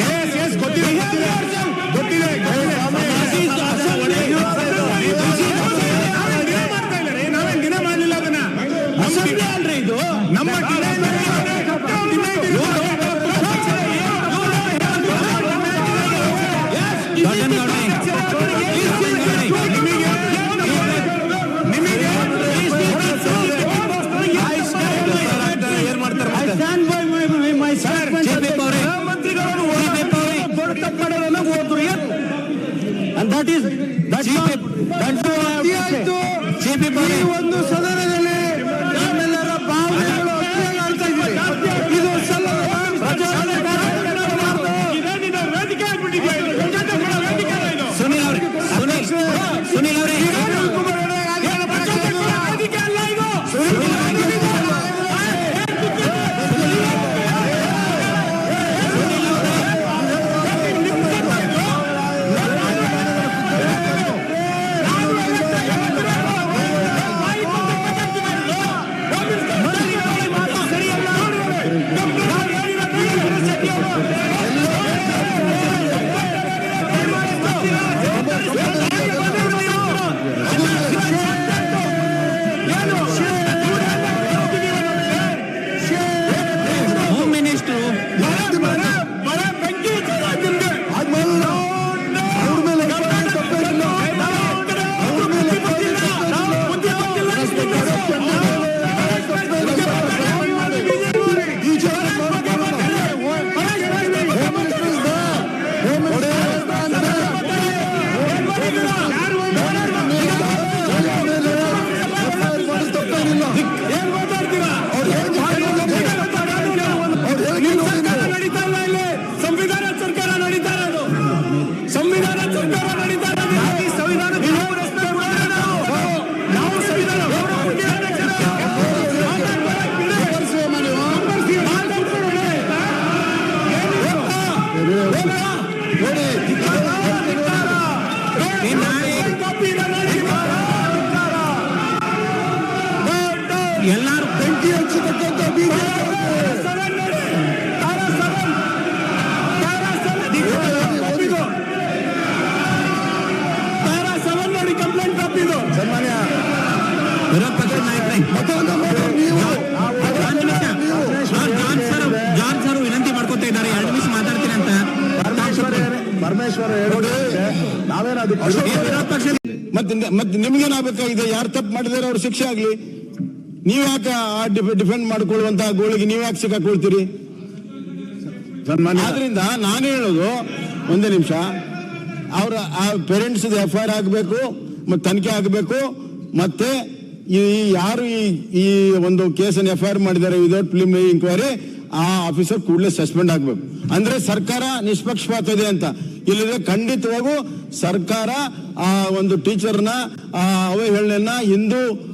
Iglesias, continúa. ಮತ್ತೆ ಮತ್ತೆ ನಿಮ್ಗೇನಾಗಬೇಕಾಗಿದೆ? ಯಾರು ತಪ್ಪು ಮಾಡಿದಾರೆ ಅವ್ರ ಶಿಕ್ಷೆ ಆಗ್ಲಿ? ನೀವ್ ಯಾಕೆ ಡಿಫೆಂಡ್ ಮಾಡ್ಕೊಳ್ಳುವಂತಹ ಗೋಳಿಗೆ ನೀವ್ ಯಾಕೆ ಸಿಕ್ಕಾಕೊಳ್ತೀರಿ ಆದ್ರಿಂದ ನಾನು ಹೇಳೋದು ಒಂದೇ ನಿಮಿಷ. ಅವರ ಆ ಪೇರೆಂಟ್ಸ್ ಎಫ್ ಐ ಆರ್ ಆಗಬೇಕು ಮತ್ತೆ ತನಿಖೆ ಆಗಬೇಕು ಮತ್ತೆ ಈ ಯಾರು ಈ ಈ ಒಂದು ಕೇಸನ್ನು ಎಫ್ ಐ ಆರ್ ಮಾಡಿದ್ದಾರೆ ವಿದೌಟ್ ಪ್ರಿಲಿಮಿನರಿ ಇಂಕ್ವೈರಿ ಆ ಆಫೀಸರ್ ಕೂಡಲೇ ಸಸ್ಪೆಂಡ್ ಆಗಬೇಕು. ಅಂದ್ರೆ ಸರ್ಕಾರ ನಿಷ್ಪಕ್ಷಪಾತ ಇದೆ ಅಂತ. ಇಲ್ಲಿದ್ರೆ ಖಂಡಿತವಾಗೂ ಸರ್ಕಾರ ಆ ಒಂದು ಟೀಚರ್ನ ಆ ಅವಹೇಳನೆಯನ್ನ ಹಿಂದೂ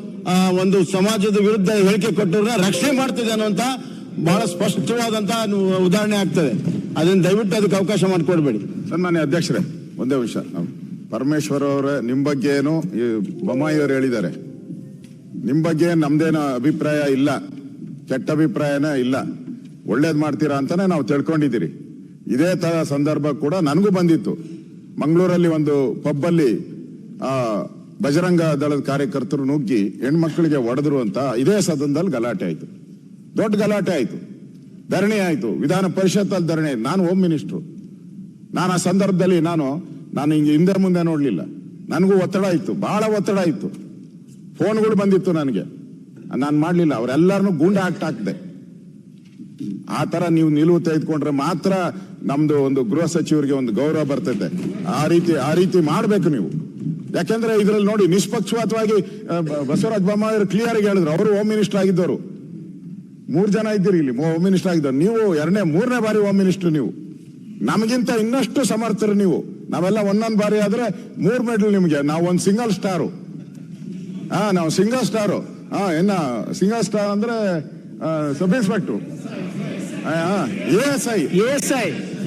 ಒಂದು ಸಮಾಜದ ವಿರುದ್ಧ ಹೇಳಿಕೆ ಕೊಟ್ಟವ್ರನ್ನ ರಕ್ಷಣೆ ಮಾಡ್ತಿದೆ ಅನ್ನುವಂತ ಬಹಳ ಸ್ಪಷ್ಟವಾದಂತ ಉದಾಹರಣೆ ಆಗ್ತದೆ. ಅದನ್ನ ದಯವಿಟ್ಟು ಅದಕ್ಕೆ ಅವಕಾಶ ಮಾಡಿಕೊಡ್ಬೇಡಿ. ಸನ್ಮಾನ್ಯ ಅಧ್ಯಕ್ಷರೇ, ಒಂದೇ ವಿಷಯ. ಪರಮೇಶ್ವರ ಅವರ, ನಿಮ್ ಬಗ್ಗೆ ಏನು ಈ ಬೊಮ್ಮಾಯಿ ಅವರು ಹೇಳಿದ್ದಾರೆ. ನಿಮ್ ಬಗ್ಗೆ ನಮ್ದೇನೋ ಅಭಿಪ್ರಾಯ ಇಲ್ಲ. ಕೆಟ್ಟ ಅಭಿಪ್ರಾಯನೇ ಇಲ್ಲ. ಒಳ್ಳೇದ್ ಮಾಡ್ತೀರಾ ಅಂತಾನೆ ನಾವು ತಿಳ್ಕೊಂಡಿದ್ದೀರಿ. ಇದೇ ತರ ಸಂದರ್ಭ ಕೂಡ ನನಗೂ ಬಂದಿತ್ತು. ಮಂಗಳೂರಲ್ಲಿ ಒಂದು ಪಬ್ಬಲ್ಲಿ ಬಜರಂಗ ದಳದ ಕಾರ್ಯಕರ್ತರು ನುಗ್ಗಿ ಹೆಣ್ಮಕ್ಳಿಗೆ ಒಡೆದ್ರು ಅಂತ ಇದೇ ಸದನದಲ್ಲಿ ಗಲಾಟೆ ಆಯ್ತು. ದೊಡ್ಡ ಗಲಾಟೆ ಆಯ್ತು. ಧರಣಿ ಆಯ್ತು. ವಿಧಾನ ಪರಿಷತ್ತಲ್ಲಿ ಧರಣಿ ಆಯ್ತು. ನಾನು ಹೋಮ್ ಮಿನಿಸ್ಟ್ರು ನಾನು ಆ ಸಂದರ್ಭದಲ್ಲಿ ನಾನು ನಾನು ಹಿಂಗೆ ಹಿಂದೆ ಮುಂದೆ ನೋಡಲಿಲ್ಲ. ನನಗೂ ಒತ್ತಡ ಇತ್ತು. ಬಹಳ ಒತ್ತಡ ಇತ್ತು. ಫೋನ್ಗಳು ಬಂದಿತ್ತು ನನಗೆ. ನಾನು ಮಾಡಲಿಲ್ಲ. ಅವರೆಲ್ಲರನ್ನೂ ಗೂಂಡ ಆಕ್ಟ್ ಹಾಕ್ದೆ ಆ ತರ ನೀವು ನಿಲುವು ತೆಗೆದುಕೊಂಡ್ರೆ ಮಾತ್ರ ನಮ್ದು ಒಂದು ಗೃಹ ಸಚಿವರಿಗೆ ಒಂದು ಗೌರವ ಬರ್ತೈತೆ. ಆ ರೀತಿ ಆ ರೀತಿ ಮಾಡಬೇಕು ನೀವು. ಯಾಕೆಂದ್ರೆ ಇದರಲ್ಲಿ ನೋಡಿ ನಿಷ್ಪಕ್ಷಪಾತವಾಗಿ ಬಸವರಾಜ ಬೊಮ್ಮಾಯಿ ಕ್ಲಿಯರ್ ಆಗಿ ಹೇಳಿದ್ರು. ಅವರು ಹೋಮ್ ಮಿನಿಸ್ಟರ್ ಆಗಿದ್ದವರು. ಮೂರ್ ಜನ ಇದ್ದೀರಿ ಇಲ್ಲಿ ಹೋಮ್ ಮಿನಿಸ್ಟರ್ ಆಗಿದ್ದವ್ರು. ನೀವು ಎರಡನೇ, ಮೂರನೇ ಬಾರಿ ಹೋಮ್ ಮಿನಿಸ್ಟರ್ ನೀವು. ನಮಗಿಂತ ಇನ್ನಷ್ಟು ಸಮರ್ಥರು ನೀವು. ನಾವೆಲ್ಲ ಒಂದೊಂದು ಬಾರಿ ಆದ್ರೆ ಮೂರ್ ಮೆಡಲ್ ನಿಮಗೆ. ನಾವು ಒಂದು ಸಿಂಗಲ್ ಸ್ಟಾರು ಹಾ ನಾವು ಸಿಂಗಲ್ ಸ್ಟಾರು ಹಾ ಏನ ಸಿಂಗಲ್ ಸ್ಟಾರ್ ಅಂದ್ರೆ sub inspector. S I. S I.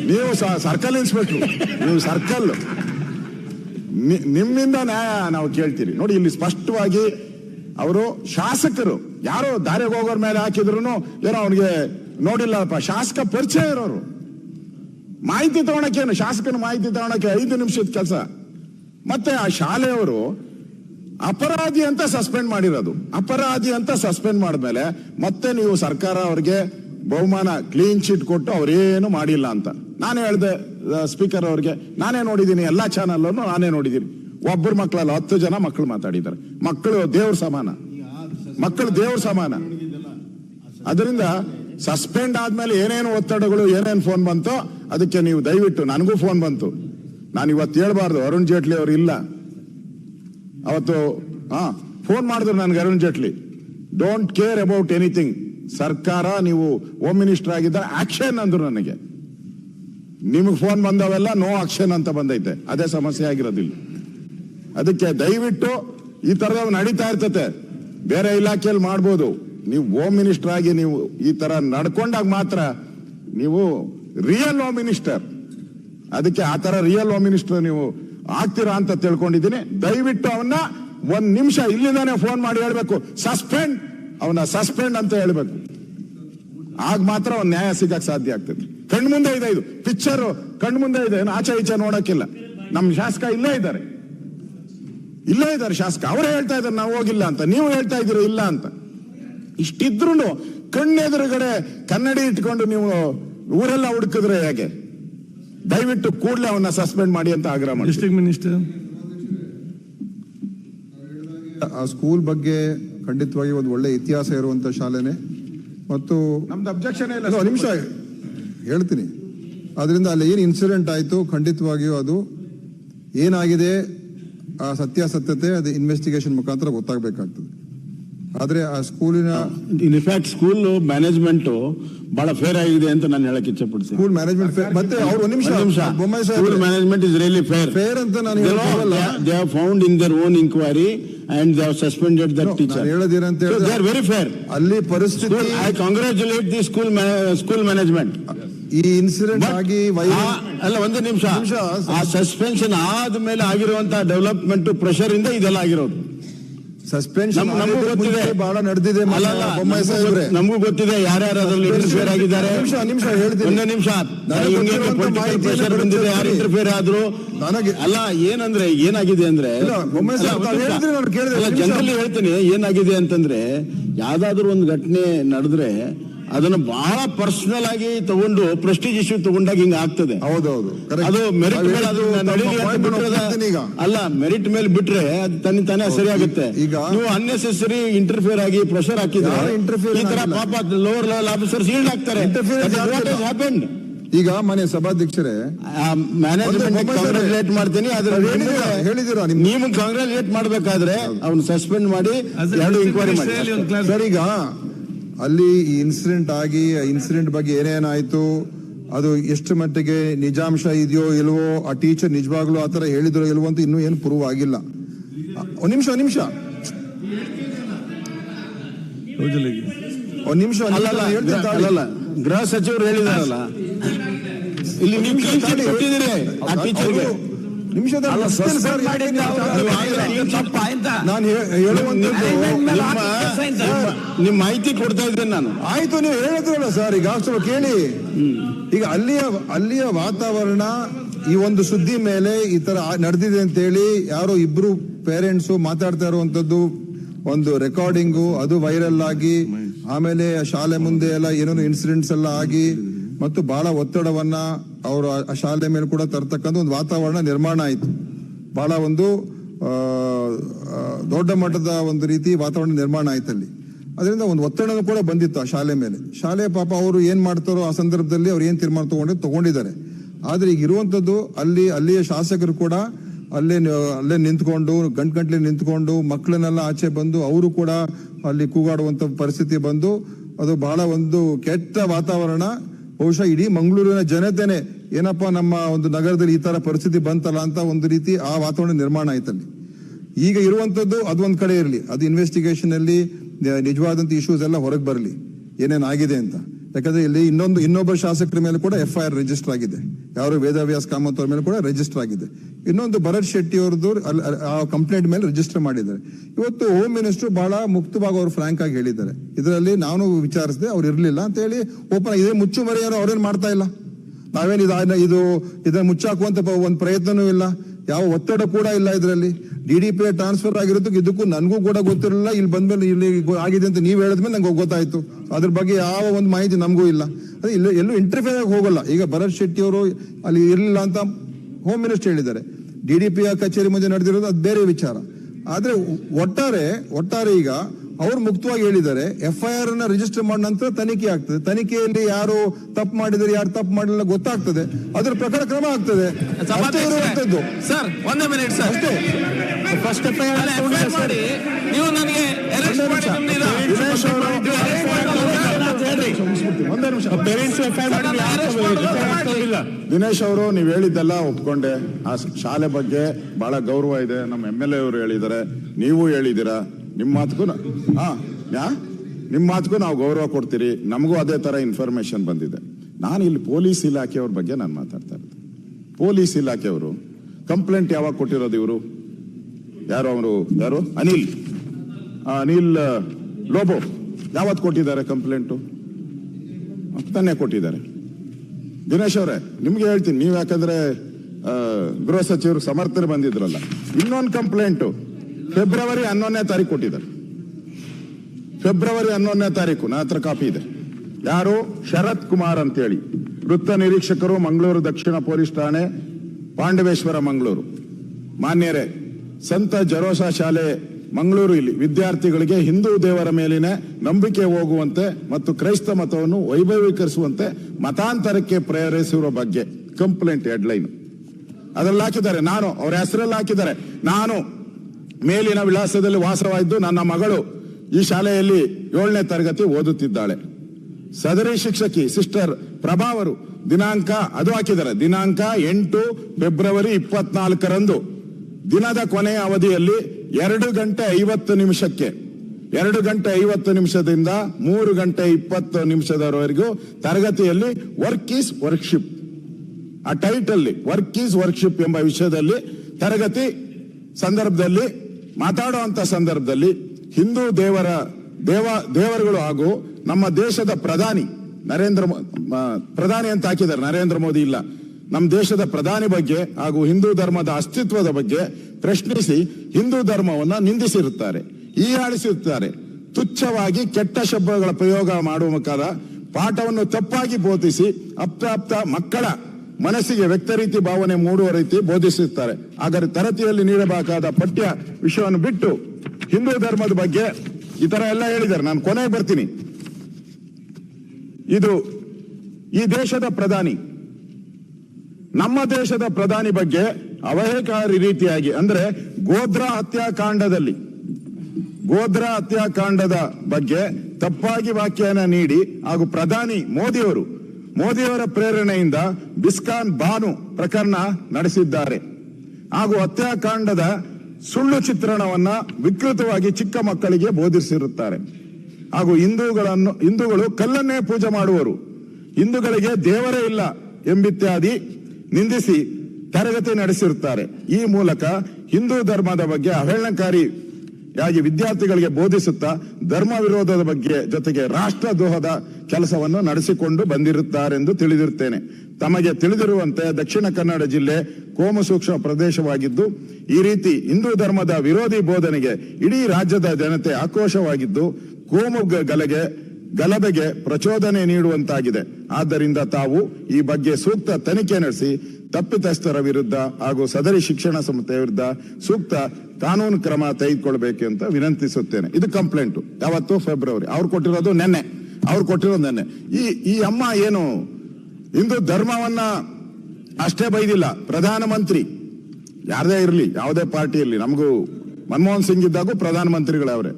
ನೀವು ಸರ್ಕಲ್ ಎನ್ಸ್ಬೇಕು ನೀವು ಸರ್ಕಲ್. ನಿಮ್ಮಿಂದ ನ್ಯಾಯ ನಾವು ಕೇಳ್ತೀರಿ ನೋಡಿ ಇಲ್ಲಿ ಸ್ಪಷ್ಟವಾಗಿ ಅವರು ಶಾಸಕರು. ಯಾರೋ ದಾರಿಗೆ ಹೋಗೋರ ಮೇಲೆ ಹಾಕಿದ್ರು ಏನೋ ಅವನಿಗೆ ನೋಡಿಲ್ಲಪ್ಪ ಶಾಸಕ ಪರಿಚಯ ಇರೋರು. ಮಾಹಿತಿ ತಗೊಳಕೇನು ಶಾಸಕನ ಮಾಹಿತಿ ತಗೊಳಕ್ಕೆ ಐದು ನಿಮಿಷದ ಕೆಲಸ. ಮತ್ತೆ ಆ ಶಾಲೆಯವರು ಅಪರಾಧಿ ಅಂತ ಸಸ್ಪೆಂಡ್ ಮಾಡಿರೋದು. ಅಪರಾಧಿ ಅಂತ ಸಸ್ಪೆಂಡ್ ಮಾಡಿದ್ಮೇಲೆ ಮತ್ತೆ ನೀವು ಸರ್ಕಾರ ಅವ್ರಿಗೆ ಬಹುಮಾನ ಕ್ಲೀನ್ ಚಿಟ್ ಕೊಟ್ಟು ಅವ್ರೇನು ಮಾಡಿಲ್ಲ ಅಂತ. ನಾನೇ ಹೇಳ್ದೆ ಸ್ಪೀಕರ್ ಅವ್ರಿಗೆ, ನಾನೇ ನೋಡಿದ್ದೀನಿ ಎಲ್ಲಾ ಚಾನಲ್ ನಾನೇ ನೋಡಿದ್ದೀನಿ. ಒಬ್ಬರು ಮಕ್ಕಳಲ್ಲ ಹತ್ತು ಜನ ಮಕ್ಕಳು ಮಾತಾಡಿದ್ದಾರೆ. ಮಕ್ಕಳು ದೇವ್ರ ಸಮಾನ. ಮಕ್ಕಳು ದೇವ್ರ ಸಮಾನ. ಅದರಿಂದ ಸಸ್ಪೆಂಡ್ ಆದ್ಮೇಲೆ ಏನೇನು ಒತ್ತಡಗಳು, ಏನೇನು ಫೋನ್ ಬಂತೋ, ಅದಕ್ಕೆ ನೀವು ದಯವಿಟ್ಟು, ನನಗೂ ಫೋನ್ ಬಂತು. ನಾನು ಇವತ್ತು ಹೇಳ್ಬಾರ್ದು, ಅರುಣ್ ಜೇಟ್ಲಿ ಅವರು ಇಲ್ಲ. ಅವತ್ತು ಹಾ ಫೋನ್ ಮಾಡಿದ್ರು ನನಗೆ Arun Jaitley. Don't care about anything ಸರ್ಕಾರ ನೀವು ಹೋಮ್ ಮಿನಿಸ್ಟರ್ ಆಗಿದ್ದ ಆಕ್ಷನ್ ಅಂದ್ರು ನನಗೆ. ನಿಮಗೆ ಫೋನ್ ಬಂದವೆಲ್ಲ ನೋ ಆಕ್ಷನ್ ಅಂತ ಬಂದೈತೆ. ಅದೇ ಸಮಸ್ಯೆ ಆಗಿರೋದಿಲ್ಲ. ಅದಕ್ಕೆ ದಯವಿಟ್ಟು ಈ ತರ ನಡೀತಾ ಇರ್ತತೆ. ಬೇರೆ ಇಲಾಖೆಯಲ್ಲಿ ಮಾಡ್ಬೋದು. ನೀವು ಹೋಮ್ ಮಿನಿಸ್ಟರ್ ಆಗಿ ನೀವು ಈ ತರ ನಡ್ಕೊಂಡಾಗ ಮಾತ್ರ ನೀವು ರಿಯಲ್ ಹೋಮ್ ಮಿನಿಸ್ಟರ್ ಅದಕ್ಕೆ ಆ ತರ ರಿಯಲ್ ಹೋಮ್ ಮಿನಿಸ್ಟರ್ ನೀವು ಆಗ್ತೀರಾ ಅಂತ ತಿಳ್ಕೊಂಡಿದ್ದೀನಿ. ದಯವಿಟ್ಟು ಅವನ್ನ ಒಂದ್ ನಿಮಿಷ ಇಲ್ಲಿಂದಾನೆ ಫೋನ್ ಮಾಡಿ ಹೇಳ್ಬೇಕು. ಸಸ್ಪೆಂಡ್ ಅವನ ಸಸ್ಪೆಂಡ್ ಅಂತ ಹೇಳ್ಬೇಕು. ಆಗ ಮಾತ್ರ ಅವ್ನ ನ್ಯಾಯ ಸಿಗಕ್ಕೆ ಸಾಧ್ಯ ಆಗ್ತದೆ. ಕಣ್ ಮುಂದೆ ಇದೆ ಇದು. ಪಿಕ್ಚರ್ ಕಣ್ ಮುಂದೆ ಇದೆ. ಏನು ಆಚೆ ಈಚೆ ನೋಡಕ್ಕಿಲ್ಲ. ನಮ್ಮ ಶಾಸಕ ಇಲ್ಲೇ ಇದ್ದಾರೆ. ಇಲ್ಲೇ ಇದ್ದಾರೆ ಶಾಸಕ. ಅವರೇ ಹೇಳ್ತಾ ಇದ್ದಾರೆ ನಾವು ಹೋಗಿಲ್ಲ ಅಂತ. ನೀವು ಹೇಳ್ತಾ ಇದ್ದೀರಿ ಇಲ್ಲ ಅಂತ. ಇಷ್ಟಿದ್ರು ಕಣ್ಣೆದುರುಗಡೆ ಕನ್ನಡಿ ಇಟ್ಕೊಂಡು ನೀವು ಊರೆಲ್ಲ ಹುಡುಕಿದ್ರೆ ಹೇಗೆ? ದಯವಿಟ್ಟು ಕೂಡಲೇ ಅವನ್ನ ಸಸ್ಪೆಂಡ್ ಮಾಡಿ ಅಂತ ಆಗ್ರಹ ಮಾಡಿ ಡಿಸ್ಟ್ರಿಕ್ಟ್ ಮಿನಿಸ್ಟರ್ ಆ ಸ್ಕೂಲ್ ಬಗ್ಗೆ ಖಂಡಿತವಾಗಿ ಒಂದು ಒಳ್ಳೆ ಇತಿಹಾಸ ಇರುವಂತ ಶಾಲೆನೆ. ಮತ್ತು ನಮ್ದು ಅಬ್ಜೆಕ್ಷನ್ ಇಲ್ಲ ನಿಮಿಷ. ಹೇಳ್ತೀನಿ. ಅದರಿಂದ ಅಲ್ಲಿ ಏನು ಇನ್ಸಿಡೆಂಟ್ ಆಯಿತು? ಖಂಡಿತವಾಗಿಯೂ ಅದು ಏನಾಗಿದೆ? ಆ ಸತ್ಯಾಸತ್ಯತೆ ಅದು ಇನ್ವೆಸ್ಟಿಗೇಷನ್ ಮುಖಾಂತರ ಗೊತ್ತಾಗಬೇಕಾಗ್ತದೆ. ಆದರೆ ಆ ಸ್ಕೂಲಿನ ಇನ್ಫ್ಯಾಕ್ಟ್ ಸ್ಕೂಲ್ ಮ್ಯಾನೇಜ್ಮೆಂಟ್ ಬಹಳ ಫೇರ್ ಆಗಿದೆ ಅಂತ ನಾನು ಹೇಳಕ್ಕೆ ಇಚ್ಛೆ ಪಡ್ತೀನಿ ಸ್ಕೂಲ್ ಮ್ಯಾನೇಜ್ಮೆಂಟ್ ಮತ್ತೆ ಅವರು ಒಂದು ನಿಮಿಷ. ನಿಮಿಷ. School management is really fair fair ಅಂತ ನಾನು ಹೇಳೋಲ್ಲ they have found in their own inquiry they have suspended that teacher ನಾನು ಹೇಳೋದೇನಂತ ದೇ ಹೇಳಿದ್ರೆ ಆರ್ ವೆರಿ ಫೇರ್ ಅಲ್ಲಿ ಪರಿಸ್ಥಿತಿ I congratulate the school school management ಈ ಇನ್ಸಿಡೆಂಟ್ ಆಗಿ ಅಲ್ಲ ಒಂದು ನಿಮಿಷ. ನಿಮಿಷ. ಆ ಸಸ್ಪೆನ್ಷನ್ ಆದ ಮೇಲೆ ಆಗಿರುವಂತಹ ಡೆವಲಪ್ಮೆಂಟ್ ಪ್ರೆಷರ್ ಇಂದ ಇದೆಲ್ಲ ಆಗಿರೋದು. ಸಸ್ಪೆನ್ಷನ್ ನಮಗೂ ಗೊತ್ತಿದೆ. ಬಹಳ ನಡೆದಿದೆ ಬೊಮ್ಮಾಯಿ ನಮಗೂ ಸಾಹೇಬ್ರೆ ನಮಗೂ ಗೊತ್ತಿದೆ ಯಾರ್ಯಾರು ಅದರಲ್ಲಿ ಇಂಟರ್ಫಿಯರ್ ಆಗಿದ್ದಾರೆ. ನಿಮಿಷ, ನಿಮಿಷ ಹೇಳ್ತೀನಿ. ಒಂದೇ ನಿಮಿಷ. ಪ್ರೆಷರ್ ಬಂದಿದೆ ಯಾರು. ಇಂಟರ್ಫಿಯರ್ ಆದ್ರು. ನನಗೆ- ಅಲ್ಲ ಏನಂದ್ರೆ ಏನಾಗಿದೆ ಅಂದ್ರೆ ಬೊಮ್ಮಾಯಿ ಸಾಹೇಬ್ ತಾವು ನಾನು ಕೇಳಿದೆ, ನಿಮಿಷ. ಹೇಳ್ತೀನಿ ಏನಾಗಿದೆ ಅಂತಂದ್ರೆ ಯಾವ್ದಾದ್ರು ಒಂದು ಘಟನೆ ನಡೆದ್ರೆ ಅದನ್ನ ಬಹಳ ಪರ್ಸನಲ್ ಆಗಿ ತಗೊಂಡು ಪ್ರೆಸ್ಟೀಜ್ ಇಶ್ಯೂ ತಗೊಂಡಾಗ ಹಿಂಗ ಆಗ್ತದೆ ಹೌದೌದು. ಅದು ಮೆರಿಟ್ ಮೇಲೆ ಅದು. ಅಲ್ಲ ಮೆರಿಟ್ ಮೇಲೆ ಬಿಟ್ರೆ ಅದು ತನ್ನ ತಾನೇ ಸರಿ ಆಗುತ್ತೆ ಈಗ- ನೀವು ಅನ್ನೆಸೆಸರಿ ಇಂಟರ್ಫಿಯರ್ ಆಗಿ ಪ್ರೆಷರ್ ಹಾಕಿದ್ರೆ ಯಾರು ಈ ತರ. ಪಾಪ ಲೋವರ್ ಲೆವೆಲ್ ಆಫೀಸರ್ಸ್ ಈಲ್ಡ್ ಆಗ್ತಾರೆ. ಈಗ ಮನೆ ಸಭಾಧ್ಯಕ್ಷರೇ ಮ್ಯಾನೇಜ್ಮೆಂಟ್ ಮಾಡ್ತೀನಿ ನಿಮ್ಗೆ. ನೀವು ಕಾಂಗ್ರಾಚುಲೇಟ್ ಮಾಡ್ಬೇಕಾದ್ರೆ ಅವ್ನು ಸಸ್ಪೆಂಡ್ ಮಾಡಿ ಎರಡು ಇನ್ಕ್ವೈರಿ ಮಾಡಿ ಸರ್ ಈಗ ಅಲ್ಲಿ ಈ ಇನ್ಸಿಡೆಂಟ್ ಆಗಿ ಆ ಇನ್ಸಿಡೆಂಟ್ ಬಗ್ಗೆ ಏನೇನಾಯ್ತು ಅದು ಎಷ್ಟು ಮಟ್ಟಿಗೆ ನಿಜಾಂಶ ಇದೆಯೋ ಇಲ್ವೋ ಆ ಟೀಚರ್ ನಿಜವಾಗ್ಲೂ ಆ ತರ ಹೇಳಿದ್ರು ಇಲ್ವೋ ಅಂತ ಇನ್ನೂ ಏನು ಪ್ರೂವ್ ಆಗಿಲ್ಲ ಒಂದ್ ನಿಮಿಷ ಒಂದ್ ನಿಮಿಷ ಒಂದ್ ನಿಮಿಷ ಅಲ್ಲ ಗೃಹ ಸಚಿವರು ಹೇಳಿದಾರಲ್ಲ ಇಲ್ಲಿ ನಿಮಿಷ ನಾನು ನಿಮ್ಮ ಮಾಹಿತಿ ಕೊಡ್ತಾ ಇದ್ದೇನೆ ನಾನು. ಆಯ್ತು ನೀವು ಹೇಳಿದ್ರಲ್ಲ ಸರ್ ಈಗ ಸ್ವಲ್ಪ ಕೇಳಿ. ಈಗ ಅಲ್ಲಿಯ ಅಲ್ಲಿಯ ವಾತಾವರಣ ಈ ಒಂದು ಸುದ್ದಿ ಮೇಲೆ ಈ ತರ ನಡೆದಿದೆ ಅಂತ ಹೇಳಿ ಯಾರೋ ಇಬ್ರು ಪೇರೆಂಟ್ಸ್ ಮಾತಾಡ್ತಾ ಇರುವಂತದ್ದು ಒಂದು ರೆಕಾರ್ಡಿಂಗು ಅದು ವೈರಲ್ ಆಗಿ ಆಮೇಲೆ ಆ ಶಾಲೆ ಮುಂದೆ ಎಲ್ಲ ಏನೇನು ಇನ್ಸಿಡೆಂಟ್ಸ್ ಎಲ್ಲ ಆಗಿ ಮತ್ತು ಬಹಳ ಒತ್ತಡವನ್ನ ಅವರು ಆ ಶಾಲೆ ಮೇಲೆ ಕೂಡ ತರ್ತಕ್ಕಂಥ ಒಂದು ವಾತಾವರಣ ನಿರ್ಮಾಣ ಆಯಿತು. ಬಹಳ ಒಂದು ದೊಡ್ಡ ಮಟ್ಟದ ಒಂದು ರೀತಿ ವಾತಾವರಣ ನಿರ್ಮಾಣ ಆಯ್ತು ಅಲ್ಲಿ ಅದರಿಂದ ಒಂದು ಒತ್ತಡನೂ ಕೂಡ ಬಂದಿತ್ತು ಆ ಶಾಲೆ ಮೇಲೆ. ಶಾಲೆ ಪಾಪ ಅವರು ಏನ್ ಮಾಡ್ತಾರೋ ಆ ಸಂದರ್ಭದಲ್ಲಿ ಅವ್ರು ಏನ್ ತೀರ್ಮಾನ ತಗೊಂಡು ತಗೊಂಡಿದ್ದಾರೆ. ಆದ್ರೆ ಈಗ ಇರುವಂತದ್ದು ಅಲ್ಲಿ ಅಲ್ಲಿಯ ಶಾಸಕರು ಕೂಡ ಅಲ್ಲೇ ಅಲ್ಲೇ ನಿಂತ್ಕೊಂಡು, ಗಂಟ್ ಗಂಟ್ಲೆ ನಿಂತ್ಕೊಂಡು, ಮಕ್ಕಳನ್ನೆಲ್ಲ ಆಚೆ ಬಂದು ಅವರು ಕೂಡ ಅಲ್ಲಿ ಕೂಗಾಡುವಂತ ಪರಿಸ್ಥಿತಿ ಬಂದು ಅದು ಬಹಳ ಒಂದು ಕೆಟ್ಟ ವಾತಾವರಣ. ಬಹುಶಃ ಇಡೀ ಮಂಗಳೂರಿನ ಜನತೆನೆ ಏನಪ್ಪಾ ನಮ್ಮ ಒಂದು ನಗರದಲ್ಲಿ ಈ ತರ ಪರಿಸ್ಥಿತಿ ಬಂತಲ್ಲ ಅಂತ ಒಂದು ರೀತಿ ಆ ವಾತಾವರಣ ನಿರ್ಮಾಣ ಆಯ್ತಲ್ಲಿ. ಈಗ ಇರುವಂತದ್ದು ಅದು ಒಂದ್ ಕಡೆ ಇರಲಿ. ಅದು ಇನ್ವೆಸ್ಟಿಗೇಷನ್ ಅಲ್ಲಿ ನ- ನಿಜವಾದಂತ ಇಶ್ಯೂಸ್ ಎಲ್ಲ ಹೊರಗೆ ಬರಲಿ. ಏನೇನು ಆಗಿದೆ ಅಂತ. ಯಾಕಂದ್ರೆ ಇಲ್ಲಿ ಇನ್ನೊಂದು ಇನ್ನೊಬ್ಬ ಶಾಸಕರ ಮೇಲೆ ಕೂಡ ಎಫ್ ಐ ಆರ್ ರಿಜಿಸ್ಟರ್ ಆಗಿದೆ. ಯಾರು ವೇದವ್ಯಾಸ್ ಕಾಮತ್ ಅವ್ರ ಮೇಲೆ ಕೂಡ ರಿಜಿಸ್ಟರ್ ಆಗಿದೆ. ಇನ್ನೊಂದು ಭರತ್ ಶೆಟ್ಟಿ ಅವ್ರದ್ದು ಆ ಕಂಪ್ಲೇಂಟ್ ಮೇಲೆ ರಿಜಿಸ್ಟರ್ ಮಾಡಿದ್ದಾರೆ. ಇವತ್ತು ಹೋಮ್ ಮಿನಿಸ್ಟರ್ ಬಹಳ ಮುಕ್ತವಾಗಿ ಅವರು ಫ್ರಾಂಕ್ ಆಗಿ ಹೇಳಿದ್ದಾರೆ. ಇದರಲ್ಲಿ ನಾನು ವಿಚಾರಿಸಿದೆ, ಅವ್ರು ಇರಲಿಲ್ಲ ಅಂತ ಹೇಳಿ ಓಪನ್ ಇದೇ ಮುಚ್ಚು ಮರೆಯನ್ನು ಅವ್ರೇನು ಮಾಡ್ತಾ ಇಲ್ಲ? ನಾವೇನು ಇದು ಇದು ಇದನ್ನ ಮುಚ್ಚಾಕುವಂತ ಒಂದು ಪ್ರಯತ್ನವೂ ಇಲ್ಲ. ಯಾವ ಒತ್ತಡ ಕೂಡ ಇಲ್ಲ ಇದರಲ್ಲಿ. ಡಿ ಡಿ ಪಿ ಟ್ರಾನ್ಸ್ಫರ್ ಆಗಿರೋದಕ್ಕೆ ಇದಕ್ಕೂ ನನಗೂ ಕೂಡ ಗೊತ್ತಿರಲಿಲ್ಲ. ಇಲ್ಲಿ ಬಂದ್ಮೇಲೆ ಇಲ್ಲಿ ಗೊ- ಆಗಿದೆ ಅಂತ ನೀವು ಹೇಳಿದ್ಮೇಲೆ ನಂಗೆ ಗೊತ್ತಾಯ್ತು. ಅದ್ರ ಬಗ್ಗೆ ಯಾವ ಒಂದು ಮಾಹಿತಿ ನಮಗೂ ಇಲ್ಲ. ಅದೇ ಇಲ್ಲೂ ಎಲ್ಲೂ ಇಂಟರ್ಫೇರ್ ಆಗಿ ಹೋಗಲ್ಲ. ಈಗ ಭರತ್ ಶೆಟ್ಟಿ ಅವರು ಅಲ್ಲಿ ಇರಲಿಲ್ಲ ಅಂತ ಹೋಮ್ ಮಿನಿಸ್ಟರ್ ಹೇಳಿದ್ದಾರೆ. ಡಿ ಡಿ ಪಿ ಕಚೇರಿ ಮುಂದೆ ನಡೆದಿರೋದು ಅದು ಬೇರೆ ವಿಚಾರ. ಆದ್ರೆ ಒಟ್ಟಾರೆ ಒಟ್ಟಾರೆ ಈಗ ಅವ್ರು ಮುಕ್ತವಾಗಿ ಹೇಳಿದ್ದಾರೆ ಎಫ್ ಐ ಆರ್ ಅನ್ನ ರಿಜಿಸ್ಟರ್ ಮಾಡಿದ ನಂತರ ತನಿಖೆ ಆಗ್ತದೆ. ತನಿಖೆಯಲ್ಲಿ ಯಾರು ತಪ್ಪು ಮಾಡಿದರೆ ಯಾರು ತಪ್ಪು ಮಾಡಿಲ್ಲ ಗೊತ್ತಾಗ್ತದೆ. ಅದ್ರ ಪ್ರಕಾರ ಕ್ರಮ ಆಗ್ತದೆ. ಸರ್ ಒಂದೇ ಮಿನಿಟ್ ಸರ್. ಅಷ್ಟೇ. ಫಸ್ಟ್ ಎಫ್ ಐ ಅಲ್ಲ, ಮಾಡಿ. ನೀವು ನನಗೆ arrest ಮಾಡಿ ದಿನೇಶ್ ಅವರು ನೀವು ಒಂದೇ ನಿಮಿಷ. ಪೇರೆಂಟ್ಸ್. ದಿನೇಶ್ ಅವರು ನೀವು ಹೇಳಿದ್ದೆಲ್ಲ ಒಪ್ಕೊಂಡೆ. ಆ ಶಾಲೆ ಬಗ್ಗೆ ಬಹಳ ಗೌರವ ಇದೆ. ನಮ್ಮ ಎಂ ಎಲ್ ಎ ಅವರು ಹೇಳಿದ್ದಾರೆ. ನೀವು ಹೇಳಿದ್ದೀರಾ? ನಿಮ್ಮ ಮಾತುಗೂ ಹಾ ನಿಮ್ಮ ಮಾತುಗೂ ನಾವು ಗೌರವ ಕೊಡ್ತೀರಿ. ನಮಗೂ ಅದೇ ತರ ಇನ್ಫಾರ್ಮೇಶನ್ ಬಂದಿದೆ. ನಾನು ಇಲ್ಲಿ ಪೊಲೀಸ್ ಇಲಾಖೆಯವ್ರ ಬಗ್ಗೆ ನಾನು ಮಾತಾಡ್ತಾ ಇರೋದು. ಪೊಲೀಸ್ ಇಲಾಖೆಯವರು ಕಂಪ್ಲೇಂಟ್ ಯಾವಾಗ ಕೊಟ್ಟಿರೋದು ಇವರು? ಯಾರು ಅವರು? ಯಾರು? ಅನಿಲ್. ಅನಿಲ್ ಲೋಬೋ. ಯಾವತ್ತು ಕೊಟ್ಟಿದ್ದಾರೆ ಕಂಪ್ಲೇಂಟು ತಾನೇ ಕೊಟ್ಟಿದ್ದಾರೆ. ದಿನೇಶ್ ಅವರೇ, ನಿಮ್ಗೆ ಹೇಳ್ತೀನಿ, ನೀವು ಯಾಕಂದ್ರೆ ಗೃಹ ಸಚಿವರು ಸಮರ್ಥನೆ ಬಂದಿದ್ರಲ್ಲ. ಇನ್ನೊಂದು ಕಂಪ್ಲೇಂಟು ಫೆಬ್ರವರಿ ಹನ್ನೊಂದನೇ ತಾರೀಕು ಕೊಟ್ಟಿದ್ದಾರೆ. ಫೆಬ್ರವರಿ ಹನ್ನೊಂದನೇ ತಾರೀಕು, ನನ್ನ ಹತ್ರ ಕಾಪಿ ಇದೆ. ಯಾರು? ಶರತ್ ಕುಮಾರ್ ಅಂತೇಳಿ. ವೃತ್ತ ನಿರೀಕ್ಷಕರು, ಮಂಗಳೂರು ದಕ್ಷಿಣ ಪೊಲೀಸ್ ಠಾಣೆ, ಪಾಂಡವೇಶ್ವರ ಮಂಗಳೂರು. ಮಾನ್ಯರೇ, ಸಂತ ಜರೋಸಾ ಶಾಲೆ ಮಂಗಳೂರು ಇಲ್ಲಿ. ವಿದ್ಯಾರ್ಥಿಗಳಿಗೆ ಹಿಂದೂ ದೇವರ ಮೇಲಿನ ನಂಬಿಕೆ ಹೋಗುವಂತೆ ಮತ್ತು ಕ್ರೈಸ್ತ ಮತವನ್ನು ವೈಭವೀಕರಿಸುವಂತೆ ಮತಾಂತರಕ್ಕೆ ಪ್ರೇರೇಸಿರುವ ಬಗ್ಗೆ ಕಂಪ್ಲೇಂಟ್ ಹೆಡ್ಲೈನ್. ಅದ್ರಲ್ಲಿ ಹಾಕಿದ್ದಾರೆ. ನಾನು, ಅವರ ಹೆಸರಲ್ಲಿ ಹಾಕಿದ್ದಾರೆ. ನಾನು ಮೇಲಿನ ವಿಳಾಸದಲ್ಲಿ ವಾಸವಾಗಿದ್ದು ನನ್ನ ಮಗಳು ಈ ಶಾಲೆಯಲ್ಲಿ ಏಳನೇ ತರಗತಿ ಓದುತ್ತಿದ್ದಾಳೆ. ಸದರಿ ಶಿಕ್ಷಕಿ ಸಿಸ್ಟರ್ ಪ್ರಭಾವರು ದಿನಾಂಕ ಅದು ಹಾಕಿದ್ದಾರೆ. ದಿನಾಂಕ ಎಂಟು ಫೆಬ್ರವರಿ ಇಪ್ಪತ್ನಾಲ್ಕರಂದು. ದಿನದ ಕೊನೆಯ ಅವಧಿಯಲ್ಲಿ ಎರಡು ಗಂಟೆ ಐವತ್ತು ನಿಮಿಷಕ್ಕೆ, ಎರಡು ಗಂಟೆ ಐವತ್ತು ನಿಮಿಷದಿಂದ ಮೂರು ಗಂಟೆ ಇಪ್ಪತ್ತು ನಿಮಿಷದವರೆಗೂ ತರಗತಿಯಲ್ಲಿ ವರ್ಕ್ ಈಸ್ ವರ್ಕ್ಶಿಪ್. ಆ ಟೈಟಲ್ ವರ್ಕ್ ಈಸ್ ವರ್ಕ್ಶಿಪ್ ಎಂಬ ವಿಷಯದಲ್ಲಿ ತರಗತಿ ಸಂದರ್ಭದಲ್ಲಿ ಮಾತಾಡುವಂತ ಸಂದರ್ಭದಲ್ಲಿ ಹಿಂದೂ ದೇವರ, ದೇವ, ದೇವರುಗಳು ಹಾಗೂ ನಮ್ಮ ದೇಶದ ಪ್ರಧಾನಿ ನರೇಂದ್ರ ಪ್ರಧಾನಿ ಅಂತ ಹಾಕಿದ್ದಾರೆ, ನರೇಂದ್ರ ಮೋದಿ ಇಲ್ಲ. ನಮ್ಮ ದೇಶದ ಪ್ರಧಾನಿ ಬಗ್ಗೆ ಹಾಗೂ ಹಿಂದೂ ಧರ್ಮದ ಅಸ್ತಿತ್ವದ ಬಗ್ಗೆ ಪ್ರಶ್ನಿಸಿ ಹಿಂದೂ ಧರ್ಮವನ್ನ ನಿಂದಿಸಿರುತ್ತಾರೆ, ಹೀಯಾಳಿಸಿರುತ್ತಾರೆ. ತುಚ್ಛವಾಗಿ ಕೆಟ್ಟ ಶಬ್ದಗಳ ಪ್ರಯೋಗ ಮಾಡುವ ಮುಖಾದ ಪಾಠವನ್ನು ತಪ್ಪಾಗಿ ಬೋಧಿಸಿ ಅಪ್ತಾಪ್ತ ಮಕ್ಕಳ ಮನಸ್ಸಿಗೆ ವ್ಯಕ್ತ ರೀತಿ, ಭಾವನೆ ಮೂಡುವ ರೀತಿ ಬೋಧಿಸುತ್ತಾರೆ. ಹಾಗಾದ್ರೆ ತರತಿಯಲ್ಲಿ ನೀಡಬೇಕಾದ ಪಠ್ಯ ವಿಷಯವನ್ನು ಬಿಟ್ಟು ಹಿಂದೂ ಧರ್ಮದ ಬಗ್ಗೆ ಈ ತರ ಎಲ್ಲ ಹೇಳಿದ್ದಾರೆ. ನಾನು ಕೊನೆಗೆ ಬರ್ತೀನಿ. ಇದು ಈ ದೇಶದ ಪ್ರಧಾನಿ, ನಮ್ಮ ದೇಶದ ಪ್ರಧಾನಿ ಬಗ್ಗೆ ಅವಹೇಕಾರಿ ರೀತಿಯಾಗಿ, ಅಂದ್ರೆ ಗೋದ್ರ ಹತ್ಯಾಕಾಂಡದಲ್ಲಿ ಗೋದ್ರ ಹತ್ಯಾಕಾಂಡದ ಬಗ್ಗೆ ತಪ್ಪಾಗಿ ವ್ಯಾಖ್ಯಾನ ನೀಡಿ, ಹಾಗೂ ಪ್ರಧಾನಿ ಮೋದಿಯವರು ಮೋದಿಯವರ ಪ್ರೇರಣೆಯಿಂದ ಬಿಸ್ಕಾನ್ ಬಾನು ಪ್ರಕರಣ ನಡೆಸಿದ್ದಾರೆ. ಹಾಗೂ ಹತ್ಯಾಕಾಂಡದ ಸುಳ್ಳು ಚಿತ್ರಣವನ್ನ ವಿಕೃತವಾಗಿ ಚಿಕ್ಕ ಮಕ್ಕಳಿಗೆ ಬೋಧಿಸಿರುತ್ತಾರೆ. ಹಾಗೂ ಹಿಂದೂಗಳನ್ನು, ಹಿಂದೂಗಳು ಕಲ್ಲನ್ನೇ ಪೂಜೆ ಮಾಡುವರು. ಹಿಂದೂಗಳಿಗೆ ದೇವರೇ ಇಲ್ಲ ಎಂಬಿತ್ಯಾದಿ ನಿಂದಿಸಿ ತರಗತಿ ನಡೆಸಿರುತ್ತಾರೆ. ಈ ಮೂಲಕ ಹಿಂದೂ ಧರ್ಮದ ಬಗ್ಗೆ ಅವಹೇಳನಕಾರಿಯಾಗಿ ವಿದ್ಯಾರ್ಥಿಗಳಿಗೆ ಬೋಧಿಸುತ್ತಾ ಧರ್ಮ ವಿರೋಧದ ಬಗ್ಗೆ ಜೊತೆಗೆ ರಾಷ್ಟ್ರ ರಾಷ್ಟ್ರದ್ರೋಹದ ಕೆಲಸವನ್ನು ನಡೆಸಿಕೊಂಡು ಬಂದಿರುತ್ತಾರೆಂದು ತಿಳಿದಿರುತ್ತೇನೆ. ತಮಗೆ ತಿಳಿದಿರುವಂತೆ ದಕ್ಷಿಣ ಕನ್ನಡ ಜಿಲ್ಲೆ ಕೋಮಸೂಕ್ಷ್ಮ ಪ್ರದೇಶವಾಗಿದ್ದು, ಈ ರೀತಿ ಹಿಂದೂ ಧರ್ಮದ ವಿರೋಧಿ ಬೋಧನೆಗೆ ಇಡೀ ರಾಜ್ಯದ ಜನತೆ ಆಕ್ರೋಶವಾಗಿದ್ದು, ಕೋಮು ಗಲಗೆ, ಗಲಭೆಗೆ ಪ್ರಚೋದನೆ ನೀಡುವಂತಾಗಿದೆ. ಆದ್ದರಿಂದ ತಾವು ಈ ಬಗ್ಗೆ ಸೂಕ್ತ ತನಿಖೆ ನಡೆಸಿ ತಪ್ಪಿತಸ್ಥರ ವಿರುದ್ಧ ಹಾಗೂ ಸದರಿ ಶಿಕ್ಷಣ ಸಂಸ್ಥೆಯ ವಿರುದ್ಧ ಸೂಕ್ತ ಕಾನೂನು ಕ್ರಮ ತೆಗೆದುಕೊಳ್ಬೇಕು ಅಂತ ವಿನಂತಿಸುತ್ತೇನೆ. ಇದು ಕಂಪ್ಲೇಂಟು ಯಾವತ್ತು ಫೆಬ್ರವರಿ ಅವ್ರು ಕೊಟ್ಟಿರೋದು ನೆನ್ನೆ. ಅವ್ರು ಕೊಟ್ಟಿರೋದು ನೆನ್ನೆ. ಈ ಈ ಅಮ್ಮ ಏನು, ಹಿಂದೂ ಧರ್ಮವನ್ನ ಅಷ್ಟೇ ಬೈದಿಲ್ಲ. ಪ್ರಧಾನಮಂತ್ರಿ. ಯಾರದೇ ಇರಲಿ, ಯಾವುದೇ ಪಾರ್ಟಿ ಇರಲಿ. ನಮಗೂ ಮನಮೋಹನ್ ಸಿಂಗ್ ಇದ್ದಾಗೂ ಪ್ರಧಾನಮಂತ್ರಿಗಳವ್ರೆ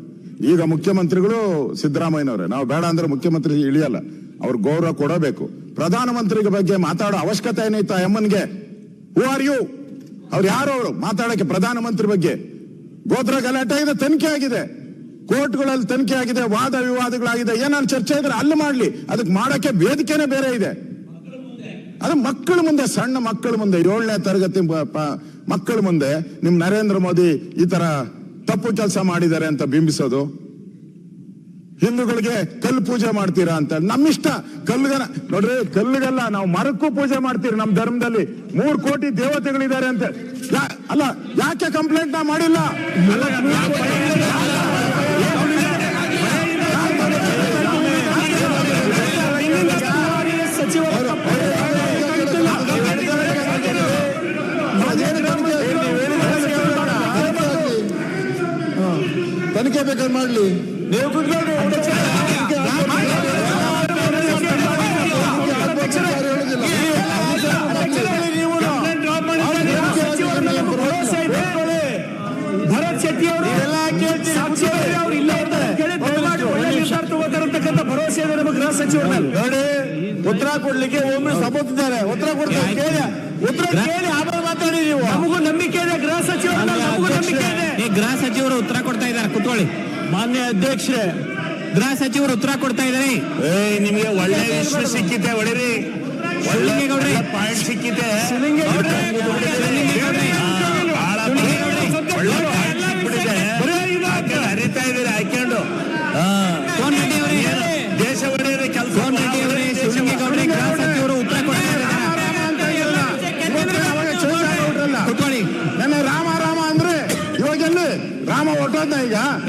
ಈಗ ಮುಖ್ಯಮಂತ್ರಿಗಳು ಸಿದ್ದರಾಮಯ್ಯನವ್ರೆ. ನಾವು ಬೇಡ ಅಂದ್ರೆ ಮುಖ್ಯಮಂತ್ರಿ ಇಳಿಯಲ್ಲ. ಅವ್ರು ಗೌರವ ಕೊಡಬೇಕು. ಪ್ರಧಾನಮಂತ್ರಿಗಳ ಬಗ್ಗೆ ಮಾತಾಡೋ ಅವಶ್ಯಕತೆ ಏನೈತಾ ಎಮ್ಮನ್ಗೆ ಹೂ ಆರ್ ಯು ಅವ್ರು ಯಾರು ಅವರು? ಮಾತಾಡಕ್ಕೆ ಪ್ರಧಾನಮಂತ್ರಿ ಬಗ್ಗೆ. ಗೋತ್ರ ಗಲಾಟೆ ಇದೆ ತನಿಖೆ ಆಗಿದೆ. ಕೋರ್ಟ್ಗಳಲ್ಲಿ ತನಿಖೆ ಆಗಿದೆ, ವಾದ ವಿವಾದಗಳಾಗಿದೆ. ಏನಾದ್ರು ಚರ್ಚೆ ಇದ್ರೆ ಅಲ್ಲಿ ಮಾಡ್ಲಿ. ಅದಕ್ಕೆ ಮಾಡಕ್ಕೆ ವೇದಿಕೆನೇ ಬೇರೆ ಇದೆ. ಅದು ಮಕ್ಕಳ ಮುಂದೆ, ಸಣ್ಣ ಮಕ್ಕಳ ಮುಂದೆ, ಏಳನೇ ತರಗತಿ ಮಕ್ಕಳ ಮುಂದೆ ನಿಮ್ ನರೇಂದ್ರ ಮೋದಿ ಈ ತರ ತಪ್ಪು ಕೆಲಸ ಮಾಡಿದ್ದಾರೆ ಅಂತ ಬಿಂಬಿಸೋದು. ಹಿಂದೂಗಳಿಗೆ ಕಲ್ಲು ಪೂಜೆ ಮಾಡ್ತೀರಾ ಅಂತ. ನಮ್ಮಿಷ್ಟ ಕಲ್ಲುಗನ, ನೋಡ್ರಿ, ಕಲ್ಲುಗಲ್ಲ, ನಾವು ಮರಕ್ಕೂ ಪೂಜೆ ಮಾಡ್ತೀರಿ ನಮ್ಮ ಧರ್ಮದಲ್ಲಿ. ಮೂರ್ ಕೋಟಿ ದೇವತೆಗಳಿದ್ದಾರೆ ಅಂತ. ಅಲ್ಲ, ಯಾಕೆ ಕಂಪ್ಲೇಂಟ್ ನಾ ಮಾಡಿಲ್ಲ? ಸಚಿವರು ಉತ್ತರ ಕೊಡ್ತಾ ಇದ್ದಾರೆ ಕುತ್ಕೊಳ್ಳಿ ಮಾನ್ಯ ಅಧ್ಯಕ್ಷರೇ ಗೃಹ ಸಚಿವರು ಉತ್ತರ ಕೊಡ್ತಾ ಇದ್ದಾರೆ ಏ ನಿಮಗೆ ಒಳ್ಳೆ ವಿಶ್ವ ಸಿಕ್ಕಿದೆ ಹೊಡಿರಿ ಒಳ್ಳೆ. ಪಾಯಿಂಟ್ ಸಿಕ್ಕಿದೆ. ಬಹಳ ಒಳ್ಳೆ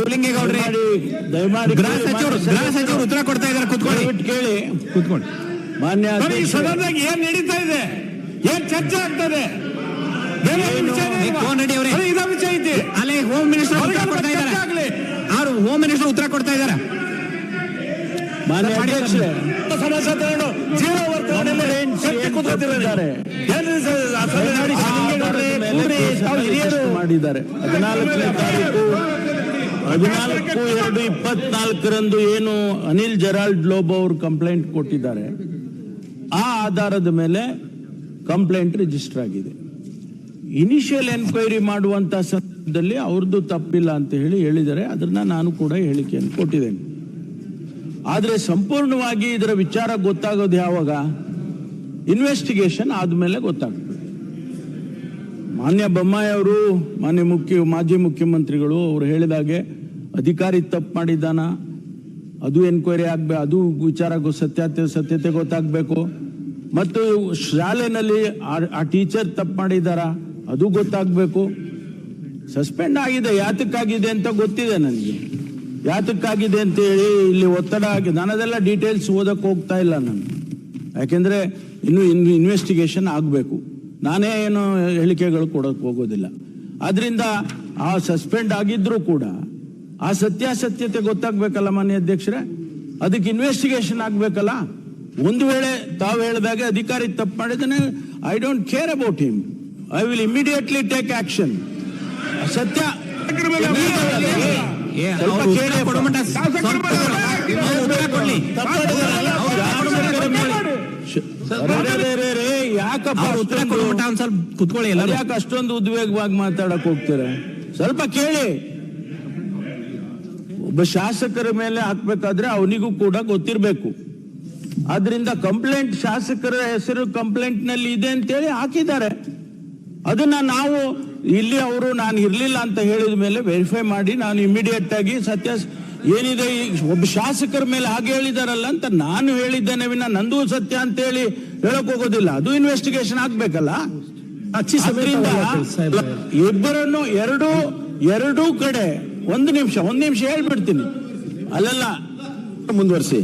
ಶಿವಲಿಂಗೇಗೌಡ್ರೆ. ದಯಮಾಡಿ ಗೃಹ ಸಚಿವರು ಗೃಹ ಸಚಿವರು ಉತ್ತರ ಕೊಡ್ತಾ ಇದ್ದಾರೆ ಕುತ್ಕೊಂಡು ಕೇಳಿ ಕುತ್ಕೊಂಡು ಮಾನ್ಯ ಸದನದಾಗ ಏನ್ ನಡೀತಾ ಇದೆ? ಏನ್ ಚರ್ಚೆ ಆಗ್ತದೆ? ಅಲ್ಲೇ ಹೋಮ್ ಮಿನಿಸ್ಟರ್ ಉತ್ತರ ಕೊಡ್ತಾ ಇದ್ದಾರೆ. ಅವರು ಹೋಮ್ ಮಿನಿಸ್ಟರ್ ಉತ್ತರ ಕೊಡ್ತಾ ಇದ್ದಾರೆ? ಮಾಡಿದ್ದಾರೆ. ಹದಿನಾಲ್ಕನೇ ತಾರೀಕು. ಹದಿನಾಲ್ಕು ಎರಡು ಇಪ್ಪತ್ನಾಲ್ಕರಂದು ಏನು ಅನಿಲ್ ಜೆರಾಲ್ಡ್ ಲೋಬೋ ಅವರು ಕಂಪ್ಲೇಂಟ್ ಕೊಟ್ಟಿದ್ದಾರೆ, ಆ ಆಧಾರದ ಮೇಲೆ ಕಂಪ್ಲೇಂಟ್ ರಿಜಿಸ್ಟರ್ ಆಗಿದೆ. ಇನಿಷಿಯಲ್ ಎನ್ಕ್ವೈರಿ ಮಾಡುವಂತ ಸಂದರ್ಭದಲ್ಲಿ ಅವ್ರದ್ದು ತಪ್ಪಿಲ್ಲ ಅಂತ ಹೇಳಿ ಹೇಳಿದ್ದಾರೆ, ಅದನ್ನ ನಾನು ಕೂಡ ಹೇಳಿಕೆಯನ್ನು ಕೊಟ್ಟಿದ್ದೇನೆ. ಆದರೆ ಸಂಪೂರ್ಣವಾಗಿ ಇದರ ವಿಚಾರ ಗೊತ್ತಾಗೋದು ಯಾವಾಗ? ಇನ್ವೆಸ್ಟಿಗೇಷನ್ ಆದಮೇಲೆ ಗೊತ್ತಾಗ್ತದೆ ಮಾನ್ಯ ಬೊಮ್ಮಾಯಿ ಅವರು, ಮಾನ್ಯ ಮುಖ್ಯ, ಮಾಜಿ ಮುಖ್ಯಮಂತ್ರಿಗಳು, ಅವರು ಹೇಳಿದಾಗೆ ಅಧಿಕಾರಿ ತಪ್ಪು ಮಾಡಿದ್ದಾನ? ಅದು ಎನ್ಕ್ವೈರಿ ಆಗ್ಬೇಕು ಅದು ವಿಚಾರ ಸತ್ಯತೆ ಸತ್ಯತೆ ಗೊತ್ತಾಗಬೇಕು. ಮತ್ತು ಶಾಲೆನಲ್ಲಿ ಆ- ಟೀಚರ್ ತಪ್ಪು ಮಾಡಿದಾರ ಅದು ಗೊತ್ತಾಗಬೇಕು. ಸಸ್ಪೆಂಡ್ ಆಗಿದೆ, ಯಾತಕ್ಕಾಗಿದೆ ಅಂತ ಗೊತ್ತಿದೆ ನನಗೆ. ಯಾತಕ್ಕಾಗಿದೆ ಅಂತ ಹೇಳಿ ಇಲ್ಲಿ ಒತ್ತಡ ಆಗಿದೆ ನಾನು ಅದೆಲ್ಲ ಡೀಟೇಲ್ಸ್ ಓದಕ್ಕೆ ಹೋಗ್ತಾ ಇಲ್ಲ ನಾನು. ಯಾಕೆಂದ್ರೆ ಇನ್ನು ಇನ್ವೆಸ್ಟಿಗೇಷನ್ ಆಗಬೇಕು. ನಾನೇ ಏನು ಹೇಳಿಕೆಗಳು ಕೊಡೋಕೆ ಹೋಗೋದಿಲ್ಲ. ಆದ್ರಿಂದ ಆ ಸಸ್ಪೆಂಡ್ ಆಗಿದ್ರೂ ಕೂಡ ಆ ಸತ್ಯಾಸತ್ಯತೆ ಗೊತ್ತಾಗ್ಬೇಕಲ್ಲ ಮಾನ್ಯ ಅಧ್ಯಕ್ಷರೇ? ಅದಕ್ಕೆ ಇನ್ವೆಸ್ಟಿಗೇಷನ್ ಆಗ್ಬೇಕಲ್ಲ? ಒಂದು ವೇಳೆ ತಾವು ಹೇಳಿದಾಗೆ ಅಧಿಕಾರಿ ತಪ್ಪು ಮಾಡಿದ್ರೆ I don't care about him I will immediately take action ಸತ್ಯ. ಏ, ಯಾಕಪ್ಪ ಉತ್ತರ ಒಂದ್ ಸ್ವಲ್ಪ ಕುತ್ಕೊಳ್ಳಿ ಯಾಕೆ ಅಷ್ಟೊಂದು ಉದ್ವೇಗವಾಗಿ ಮಾತಾಡಕ್ ಹೋಗ್ತೀರ? ಸ್ವಲ್ಪ ಕೇಳಿ. ಒಬ್ಬ ಶಾಸಕರ ಮೇಲೆ ಹಾಕ್ಬೇಕಾದ್ರೆ ಅವನಿಗೂ ಕೂಡ ಗೊತ್ತಿರಬೇಕು. ಅದರಿಂದ ಕಂಪ್ಲೇಂಟ್ ಶಾಸಕರ ಹೆಸರು ಕಂಪ್ಲೇಂಟ್ನಲ್ಲಿ ಇದೆ ಅಂತೇಳಿ ಹಾಕಿದ್ದಾರೆ. ಅದನ್ನ ನಾವು ಇಲ್ಲಿ ಅವರು ನಾನು ಇರ್ಲಿಲ್ಲ ಅಂತ ಹೇಳಿದ ಮೇಲೆ ವೆರಿಫೈ ಮಾಡಿ ನಾನು ಇಮಿಡಿಯೇಟ್ ಆಗಿ ಸತ್ಯ ಏನಿದೆ ಒಬ್ಬ ಶಾಸಕರ ಮೇಲೆ ಹಾಗೆ ಹೇಳಿದಾರಲ್ಲ ಅಂತ ನಾನು ಹೇಳಿದ್ದೇನೆ ವಿನ ನಂದು ಸತ್ಯ ಅಂತ ಹೇಳಿ ಹೇಳಕ್ ಹೋಗೋದಿಲ್ಲ. ಅದು ಇನ್ವೆಸ್ಟಿಗೇಷನ್ ಆಗ್ಬೇಕಲ್ಲ? ಇಬ್ಬರನ್ನು ಎರಡು ಎರಡೂ ಕಡೆ ಒಂದು ನಿಮಿಷ ಒಂದು ನಿಮಿಷ ಹೇಳ್ಬಿಡ್ತೀನಿ. ಅಲ್ಲೆಲ್ಲ ಮುಂದುವರಿಸಿ.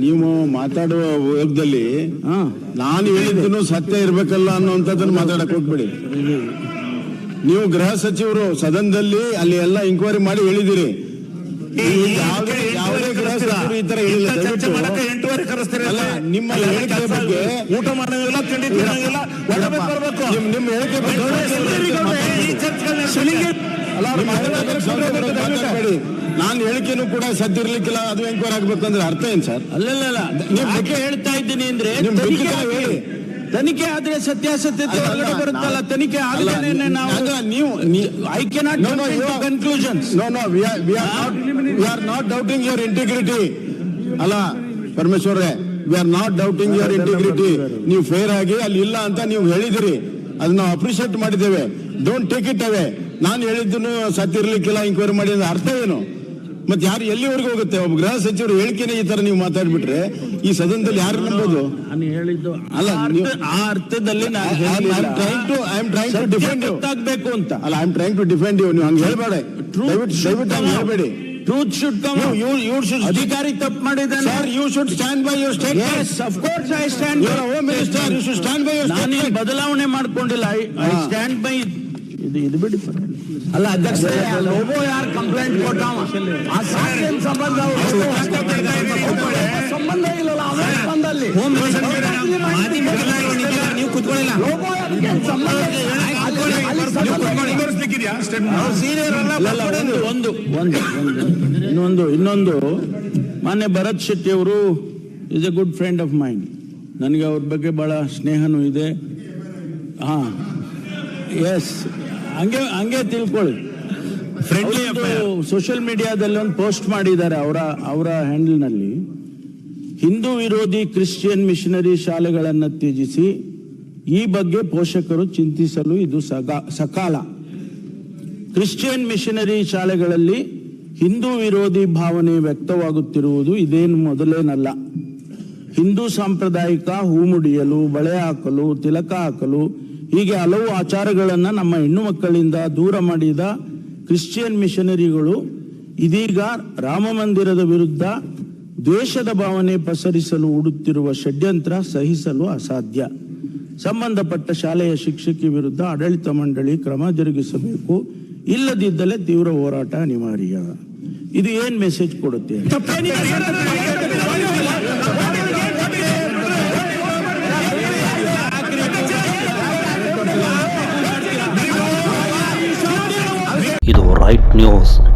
ನೀವು ಮಾತಾಡುವ ಯೋಗದಲ್ಲಿ ಹಾ. ನಾನು ಹೇಳಿದ್ದನ್ನು ಸತ್ಯ ಇರ್ಬೇಕಲ್ಲ ಅನ್ನುವಂಥದ್ದನ್ನು ಮಾತಾಡಕ್ ಹೋಗ್ಬೇಡಿ. ನೀವು ಗೃಹ ಸಚಿವರು ಸದನದಲ್ಲಿ ಅಲ್ಲಿ ಎಲ್ಲ ಎಂಕ್ವೈರಿ ಮಾಡಿ ಹೇಳಿದಿರಿ. ಎಂಟುವರೆ ಕರೆಸ್ತೀರಿ ನಿಮ್ಮ ಹೇಳಿಕೆ ಬಗ್ಗೆ ಊಟ ಮಾಡೋಂಗಿಲ್ಲ ತಿಂಡಿ ತಿನ್ನೋಂಗಿಲ್ಲ ಬರಬೇಕು ನಿಮ್ಮ ಹೇಳಿಕೆ ಬಗ್ಗೆ. ನಾನು ಹೇಳಿಕೆನು ಕೂಡ ಸದ್ಯ ಇರ್ಲಿಕ್ಕಿಲ್ಲ ಅದು ಎಂಕ್ವೈರ್ ಆಗ್ಬೇಕು ಅಂದ್ರೆ ಅರ್ಥ ಏನ್ ಸರ್? ಅಲ್ಲ ನೀವು ಯಾಕೆ ಹೇಳ್ತಾ ಇದ್ದೀನಿ ಅಂದ್ರೆ ಹೇಳಿ. ತನಿಖೆ ಆದ್ರೆ ಸತ್ಯಾಸತ್ಯತೆ ಹೊರಗಡೆ ಬರುತ್ತಲ್ಲ ತನಿಖೆ ಆಗಲೇನೆ ನಾವು. ನೀವು I cannot not no no your conclusions no no we are we are we are not doubting integrity. ಅಲ್ಲ ಪರಮೇಶ್ವರೇ we are not doubting your integrity ನೀವು ಫೇರ್ ಆಗಿ ಅಲ್ಲಿ ಇಲ್ಲ ಅಂತ ನೀವು ಹೇಳಿದಿರಿ. ಅದನ್ನ ನಾವು ಅಪ್ರಿಶಿಯೇಟ್ ಮಾಡಿದ್ದೇವೆ. ಡೋಂಟ್ ಟೇಕ್ ಇಟ್ ಅವೇ ನಾನು ಹೇಳಿದ್ದನ್ನು ಸತ್ತಿರ್ಲಿಕ್ಕಿಲ್ಲ ಇನ್ಕ್ವೈರಿ ಮಾಡಿ ಅರ್ಥ ಏನು? ಮತ್ತೆ ಯಾರು ಎಲ್ಲಿವರೆಗೂ ಹೋಗುತ್ತೆ? ಒಬ್ಬ ಗೃಹ ಸಚಿವರು ಹೇಳಿಕೆನೆ ಈ ತರ ನೀವು ಮಾತಾಡ್ಬಿಟ್ರೆ ಈ ಸದನದಲ್ಲಿ ಯಾರು ನಂಬೋದು ನಾನು ಹೇಳಿದ್ದು ಅಲ್ಲ, ಆ ಅರ್ಥ- ಆ ಅರ್ಥದಲ್ಲಿ ನಾನು. ಗೊತ್ತಾಗ್ಬೇಕು ಅಂತ? ಅಲ್ಲ I am trying to defend you ನೀವು ಹಂಗೆ ಹೇಳ್ಬೇಡ. ದಯವಿಟ್ಟು ಹಂಗೆ ಹೇಳ್ಬೇಡಿ. Truth should come you you should ಅಧಿಕಾರಿ ತಪ್ಪು ಮಾಡಿದ್ದಾನೆ. Sir you should stand by your state yes of course I stand your a minister you should stand by your state ನಾನೇನ್ ಬದಲಾವಣೆ ಮಾಡ್ಕೊಂಡಿಲ್ಲ. ಐ ಸ್ಟ್ಯಾಂಡ್ ಬೈ ಇದು ಇದು ಬಿಡಿ. ಅಲ್ಲ ಅಧ್ಯಕ್ಷ ಲೋಗೋ ಯಾರು ಕಂಪ್ಲೇಂಟ್ ಕೊಟ್ಟಾವ? ಆ ಸಾಕ್ಷಿಯನ್ ಸಂಬಂಧ ಅವ್ರು ಸಂಬಂಧ ಇಲ್ಲಲ್ಲ ಅವೇ ಬಂದಲ್ಲಿ. ಹೋಮ್ ಮಾಜಿ ಮುಖ್ಯಮಂತ್ರಿಗಳಿದ್ದಾರೆ, ನೀವು ಕುತ್ಕೊಳ್ಳಿಲ್ಲ. ಲೋಗೋ ಅದಕ್ಕೇನ್ ಸಂಬಂಧ. ಅವ್ರು ಒಂದು ಇನ್ನೊಂದು ಇನ್ನೊಂದು. ಮಾನ್ಯ ಭರತ್ ಶೆಟ್ಟಿ ಅವರು is a good friend of mind ನನಗೆ ಅವ್ರ ಬಗ್ಗೆ ಬಹಳ ಸ್ನೇಹನೂ ಇದೆ. ಹಾ ಎಸ್ ಹಂಗೆ ಹಂಗೆ ತಿಳ್ಕೊಳ್ಳಿ. ಫ್ರೆಂಡ್ಲಿ ಸೋಷಿಯಲ್ ಮೀಡಿಯಾದಲ್ಲಿ ಒಂದು ಪೋಸ್ಟ್ ಮಾಡಿದ್ದಾರೆ ಅವರ ಅವರ ಹ್ಯಾಂಡಲ್ನಲ್ಲಿ ಹಿಂದೂ ವಿರೋಧಿ ಕ್ರಿಶ್ಚಿಯನ್ ಮಿಷನರಿ ಶಾಲೆಗಳನ್ನು ತ್ಯಜಿಸಿ ಈ ಬಗ್ಗೆ ಪೋಷಕರು ಚಿಂತಿಸಲು ಇದು ಸಗಾ ಸಕಾಲ. ಕ್ರಿಶ್ಚಿಯನ್ ಮಿಷನರಿ ಶಾಲೆಗಳಲ್ಲಿ ಹಿಂದೂ ವಿರೋಧಿ ಭಾವನೆ ವ್ಯಕ್ತವಾಗುತ್ತಿರುವುದು ಇದೇನು ಮೊದಲೇನಲ್ಲ. ಹಿಂದೂ ಸಾಂಪ್ರದಾಯಿಕ ಹೂ ಮುಡಿಯಲು ಬಳೆ ಹಾಕಲು ತಿಲಕ ಹಾಕಲು ಹೀಗೆ ಹಲವು ಆಚಾರಗಳನ್ನು ನಮ್ಮ ಹೆಣ್ಣು ಮಕ್ಕಳಿಂದ ದೂರ ಮಾಡಿದ ಕ್ರಿಶ್ಚಿಯನ್ ಮಿಷನರಿಗಳು ಇದೀಗ ರಾಮ ಮಂದಿರದ ವಿರುದ್ಧ ದ್ವೇಷದ ಭಾವನೆ ಪಸರಿಸಲು ಉಡುತ್ತಿರುವ ಷಡ್ಯಂತ್ರ ಸಹಿಸಲು ಅಸಾಧ್ಯ. ಸಂಬಂಧಪಟ್ಟ ಶಾಲೆಯ ಶಿಕ್ಷಕಿ ವಿರುದ್ಧ ಆಡಳಿತ ಮಂಡಳಿ ಕ್ರಮ ಜರುಗಿಸಬೇಕು. ಇಲ್ಲದಿದ್ದಲೇ ತೀವ್ರ ಹೋರಾಟ ಅನಿವಾರ್ಯ. ಇದು ಏನ್ ಮೆಸೇಜ್ ಕೊಡುತ್ತೆ? News.